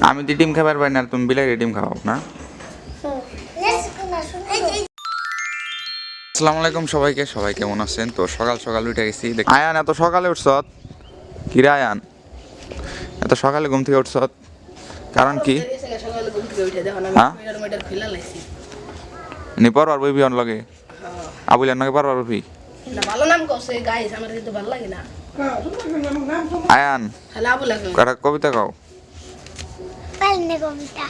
আমি তো ডিম খাবার পাই না আর তুমি বিলাইরে ডিম খাও না? আসসালামু আলাইকুম সবাইকে সবাই কেমন আছেন? তো সকাল সকাল উঠে গেছি। দেখ- আয়ান এত সকালে উঠছত? কিরে আয়ান? এত সকালে ঘুম থেকে উঠছত? কারণ কি? সকালে ঘুম থেকে উঠে দেখো আমি হ্যাঁ? নি পরবার বইবি অন লগে? আবুলের নাকি পরবার বইবি? না ভালো নাম কছে গাইস আমার কিন্তু ভালো লাগে না। আয়ান খালি আবু কবিতা গাও Palne কবিতা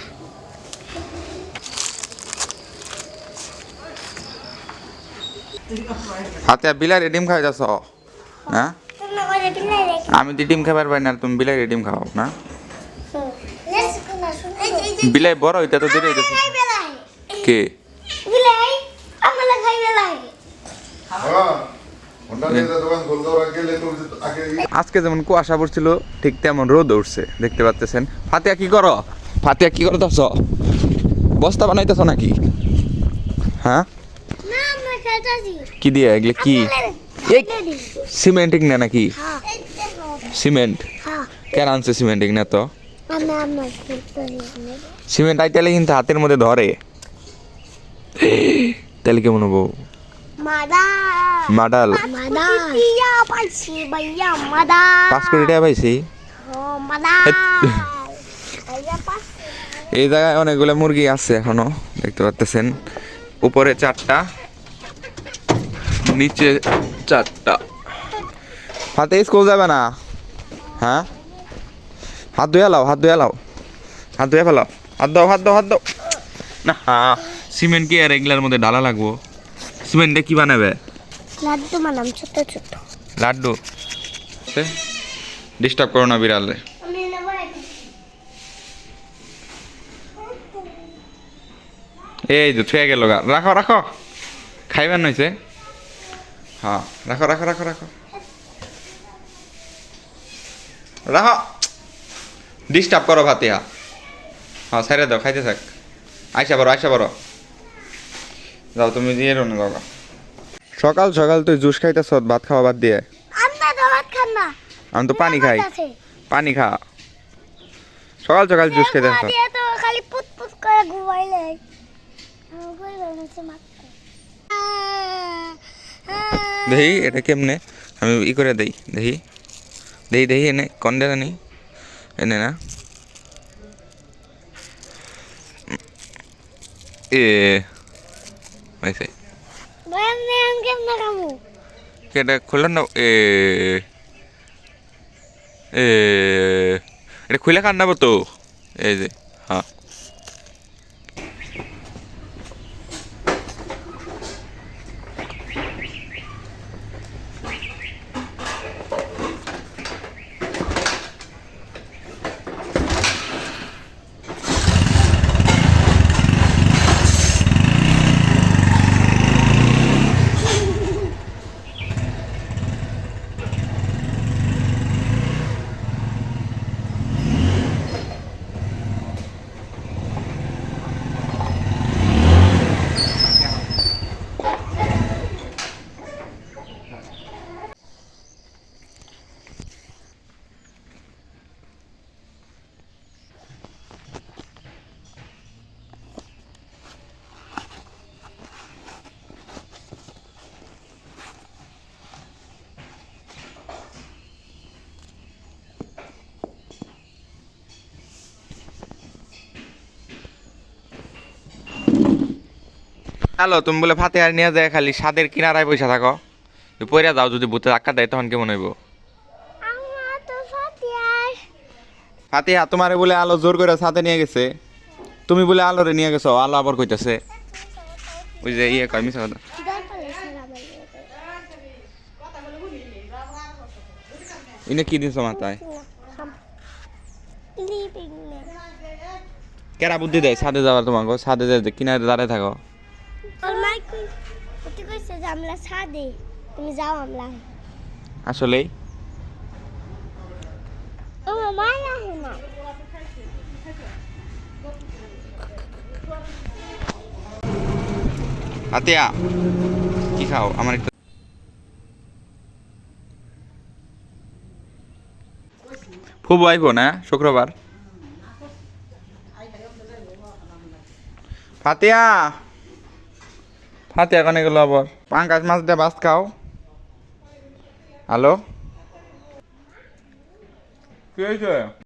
হাতে বিলাইরে ডিম খাই যাচ্ছ না আমি তো ডিম খাবার পাই না তুমি বিলাইরে ডিম খাও না? বিলাই বড় হইতে তো দেরি হইতেছে কে? বিলাই আমলা খাই বেলাই হ্যাঁ আজকে যেমন কুয়াশা পড়ছিল ঠিক তেমন রোদ উঠছে দেখতে পাচ্ছেন ফাতিয়া কি করো? ফাতিয়া কি করতেছ? বস্তা বানাইতেছ নাকি? হ্যাঁ? কি দিয়ে? এগুলো কি? সিমেন্টিং না নাকি? হ্যাঁ। সিমেন্ট? হ্যাঁ। কেন আনছে সিমেন্টিং না তো? সিমেন্ট আইতালে কিন্তু হাতের মধ্যে ধরে। তাহলে কেমন হব? মাডাল পাঁচ কোটি টাকা পাইছি এই জায়গায় অনেকগুলো মুরগি আছে এখনও দেখতে পাচ্ছেন উপরে চারটা নিচে চারটা। হাতে স্কুল যাবে না? হ্যাঁ? হাত ধুয়ে লাও হাত ধুয়ে লাও হাত ধুয়ে ফেলাও। হাত দাও হাত দাও হাত দাও। না সিমেন্ট কি আর এগুলার মধ্যে ডালা লাগবো? সিমেন্টে কি বানাবে? লাড্ডু বানাম ছোট ছোট। লাড্ডু। ডিস্টার্ব করো না বিড়ালে এই যে থুয়ে গেল গা। রাখো রাখো। খাইবার নইছে হ্যাঁ রাখো রাখো রাখো রাখো। রাখো। ডিস্টার্ব করো ভাতিয়া। হ্যাঁ সাইরে দাও খাইতে থাক। আইসা বড় আইসা বড় যাও তুমি দিয়ে রো না বাবা সকাল সকাল তুই জুস খাইতেছ ভাত খাওয়া বাদ দিয়ে? আমি তো পানি খাই। পানি খা। সকাল সকাল জুস খাইতে মা দিয়ে তো খালি পুত পুত করে ঘুমাইলে। আমার কই বানাচ্ছে মাত্র দেখি এটা কেমনে? আমি ই করে দেই দেখি। দেখি দেখি এনে কন্ডে জানি এনে না। এ হয়েছে এটা খুললেন না এ এটা খুলে কান নেব তো এই যে হ্যাঁ হ্যালো তুমি বলে ফাতে আর নিয়ে যায় খালি সাদের কিনারায় পয়সা থাকো। পয়রা যাও যদি ভূতে আক্কা দেয় তখন কেমন হইব? ফাতিহা তোমারে বলে আলো জোর করে সাথে নিয়ে গেছে। তুমি বলে আলোরে নিয়ে গেছো আলো আবার কইতাছে। ওই যে ইয়ে কয় মিছা কথা। ইনে কি দিছো মাথায়? কেরা বুদ্ধি দেয়? সাদে যাওয়ার তোমাকে সাদে যাই কিনারে দাঁড়ায় থাকো। আমরা সাদে তুমি যাও আমরা আসলেই ও মাই না। আতিয়া কি খাও? আমার একটু খুব আইব না শুক্রবার। ফাতিয়া! ফাতিয়া কানে গেল আবার। পাঙ্কাশ মাছ দিয়ে বাস খাও। হ্যালো? কি হয়েছে?